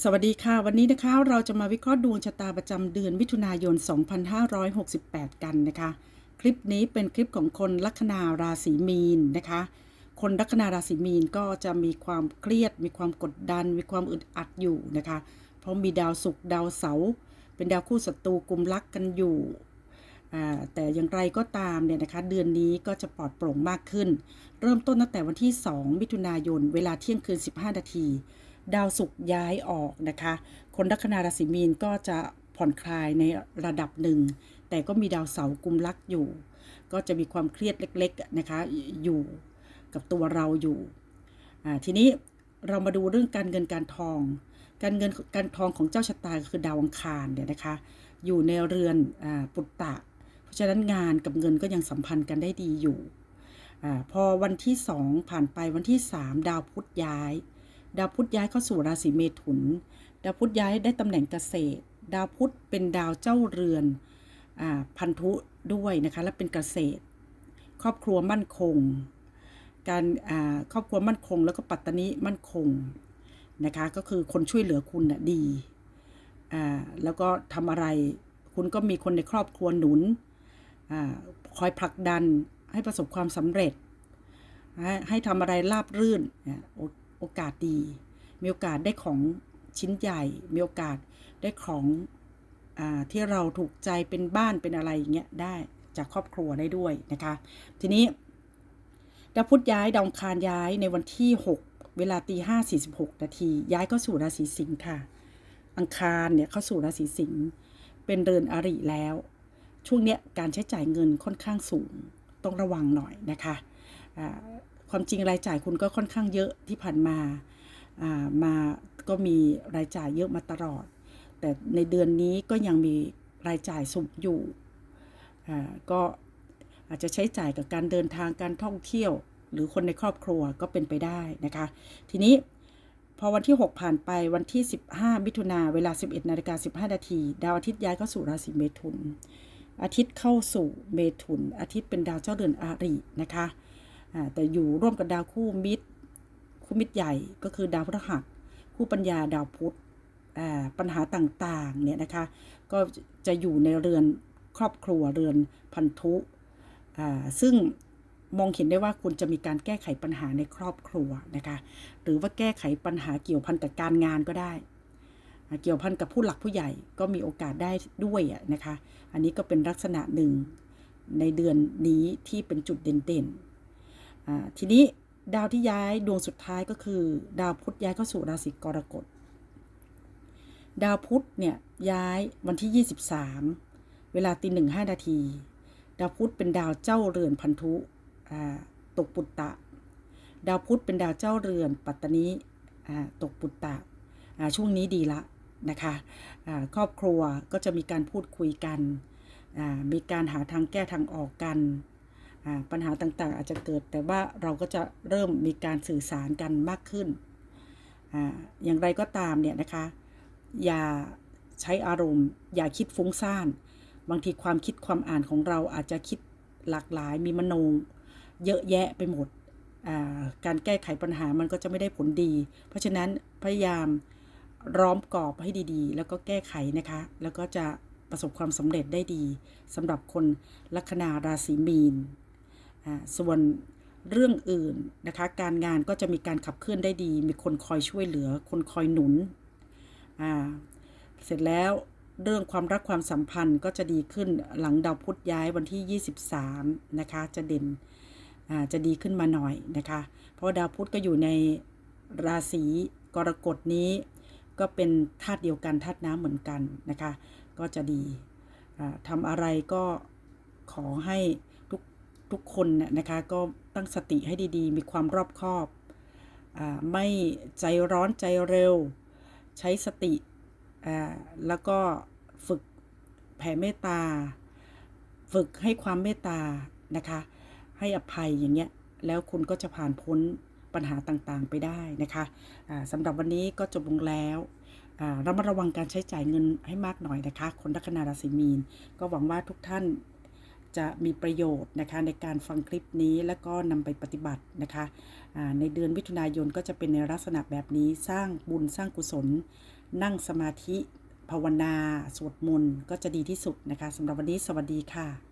สวัสดีค่ะ วันนี้นะคะเราจะมาวิเคราะห์ดวงชะตาประจำเดือนมิถุนายน 2568 กันนะคะ คลิปนี้เป็นคลิปของคนลัคนาราศีมีนนะคะ คนลัคนาราศีมีนก็จะมีความเครียด มีความกดดัน มีความอึดอัดอยู่นะคะ เพราะมีดาวศุกร์ดาวเสาร์เป็นดาวคู่ศัตรูกลุ่มรักกันอยู่แต่อย่างไรก็ตามเนี่ยนะคะ เดือนนี้ก็จะปลอดโปร่งมากขึ้น เริ่มต้นตั้งแต่วันที่ 2 มิถุนายน เวลาเที่ยงคืน 15 นาที ดาวศุกร์ย้ายออกนะคะ คนลัคนาราศีมีนก็จะผ่อนคลายในระดับหนึ่ง แต่ก็มีดาวเสาร์กุมรักอยู่ ก็จะมีความเครียดเล็กๆนะคะอยู่กับตัวเราอยู่ ทีนี้เรามาดูเรื่องการเงินการทอง การเงินการทองของเจ้าชะตาคือดาวอังคารเนี่ยนะคะ อยู่ในเรือนอปุตตะ เพราะฉะนั้นงานกับเงินก็ยังสัมพันธ์กันได้ดีอยู่อพอวันที่2ผ่านไปวันที่3ดาวพุธย้าย ดาวพุธย้ายเข้าสู่ราศีเมถุน ดาวพุธย้ายได้ตำแหน่งเกษตร ดาวพุธเป็นดาวเจ้าเรือนอพันธุด้วยนะคะและเป็นเกษตร ครอบครัวมั่นคง การครอบครัวมั่นคง แล้วก็ปัตตานิมั่นคงนะคะก็คือคนช่วยเหลือคุณน่ะดีแล้วก็ทำอะไร คุณก็มีคนในครอบครัวหนุนอคอยผลักดันให้ประสบความสำเร็จ ให้ทำอะไรราบรื่นโโอกาสดี มีโอกาสได้ของชิ้นใหญ่ มีโอกาสได้ของอที่เราถูกใจเป็นบ้านเป็นอะไรอย่างเงี้ยได้จากครอบครัวได้ด้วยนะคะ ทีนี้ดาวพุธย้ายดาวคารย้ายในวันที่ 6 เวลาตีห้าสี่สิบหกนาทีย้ายเข้าสู่ราศีสิงค์ค่ะ อังคารเนี่ยเข้าสู่ราศีสิงห์เป็นเรือนอริแล้ว ช่วงเนี้ยการใช้จ่ายเงินค่อนข้างสูง ต้องระวังหน่อยนะคะ ความจริงรายจ่ายคุณก็ค่อนข้างเยอะที่ผ่านมาอ่ามาก็มีรายจ่ายเยอะมาตลอด แต่ในเดือนนี้ก็ยังมีรายจ่ายสูงอยู่อ่าก็อาจจะใช้จ่ายกับการเดินทางการท่องเที่ยว หรือคนในครอบครัวก็เป็นไปได้นะคะ ทีนี้พอวันที่ 6 ผ่านไปวันที่ 15 มิถุนาเวลา 11นาฬิกา15นาทีดาวอาทิตย์ย้ายเข้าสู่ราศีเมถุน อาทิตย์เข้าสู่เมถุน อาทิตย์เป็นดาวเจ้าเรือนอารินะคะ แต่อยู่ร่วมกับดาวคู่มิตร คู่มิตรใหญ่ก็คือดาวพฤหัส คู่ปัญญาดาวพุธปัญหาต่างๆเนี่ยนะคะก็จะอยู่ในเรือนครอบครัวเรือนพันธุซึ่งมองเห็นได้ว่าคุณจะมีการแก้ไขปัญหาในครอบครัวนะคะหรือว่าแก้ไขปัญหาเกี่ยวพันกับการงานก็ได้ เกี่ยวพันกับผู้หลักผู้ใหญ่ก็มีโอกาสได้ด้วยนะคะ อันนี้ก็เป็นลักษณะหนึ่งในเดือนนี้ที่เป็นจุดเด่นๆ ทีนี้ดาวที่ย้ายดวงสุดท้ายก็คือ ดาวพุธย้ายเข้าสู่ราศีกรกฎ ดาวพุธเนี่ยย้ายวันที่ 23 เวลาตีหนึ่งห้านาที ดาวพุธเป็นดาวเจ้าเรือนพันธุตกปุตตะ ดาวพุธเป็นดาวเจ้าเรือนปัตตานีตกปุตตะช่วงนี้ดีละนะคะครอบครัวก็จะมีการพูดคุยกัน มีการหาทางแก้ทางออกกัน ปัญหาต่างๆ อาจจะเกิด แต่ว่าเราก็จะเริ่มมีการสื่อสารกันมากขึ้นออย่างไรก็ตามเนี่ยนะคะ อย่าใช้อารมณ์ อย่าคิดฟุ้งซ่าน บางทีความคิดความอ่านของเราอาจจะคิดหลากหลาย มีมโนเยอะแยะไปหมด การแก้ไขปัญหามันก็จะไม่ได้ผลดี เพราะฉะนั้นพยายามร้อมกรอบให้ดีๆ แล้วก็แก้ไขนะคะ แล้วก็จะประสบความสำเร็จได้ดีสำหรับคนลัคนาราศีมีน ส่วนเรื่องอื่นนะคะการงานก็จะมีการขับเคลื่อนได้ดี มีคนคอยช่วยเหลือ คนคอยหนุนเสร็จแล้วเรื่องความรักความสัมพันธ์ก็จะดีขึ้นหลังดาวพุธย้ายวันที่ 23 นะคะ จะเด่นจะดีขึ้นมาหน่อยนะคะ เพราะดาวพุธก็อยู่ในราศีกรกฎนี้ ก็เป็นธาตุเดียวกันธาตุน้ำเหมือนกันนะคะ ก็จะดีทำอะไรก็ขอให้ ทุกคนน่ะนะคะก็ตั้งสติให้ดีๆ มีความรอบคอบอไม่ใจร้อนใจเร็ว ใช้สติแล้วก็ฝึกแผ่เมตตา ฝึกให้ความเมตตานะคะให้อภัยอย่างเงี้ยแล้วคุณก็จะผ่านพ้นปัญหาต่างๆไปได้นะคะอ่าสำหรับวันนี้ก็จบลงแล้วอ่าระมัดระวังการใช้จ่ายเงินให้มากหน่อยนะคะ คนลัคนาราศีมีน ก็หวังว่าทุกท่าน จะมีประโยชน์นะคะในการฟังคลิปนี้แล้วก็นำไปปฏิบัตินะคะในเดือนมิถุนายนก็จะเป็นในลักษณะแบบนี้สร้างบุญสร้างกุศล นั่งสมาธิ ภาวนา สวดมนต์ก็จะดีที่สุดนะคะสำหรับวันนี้สวัสดีค่ะ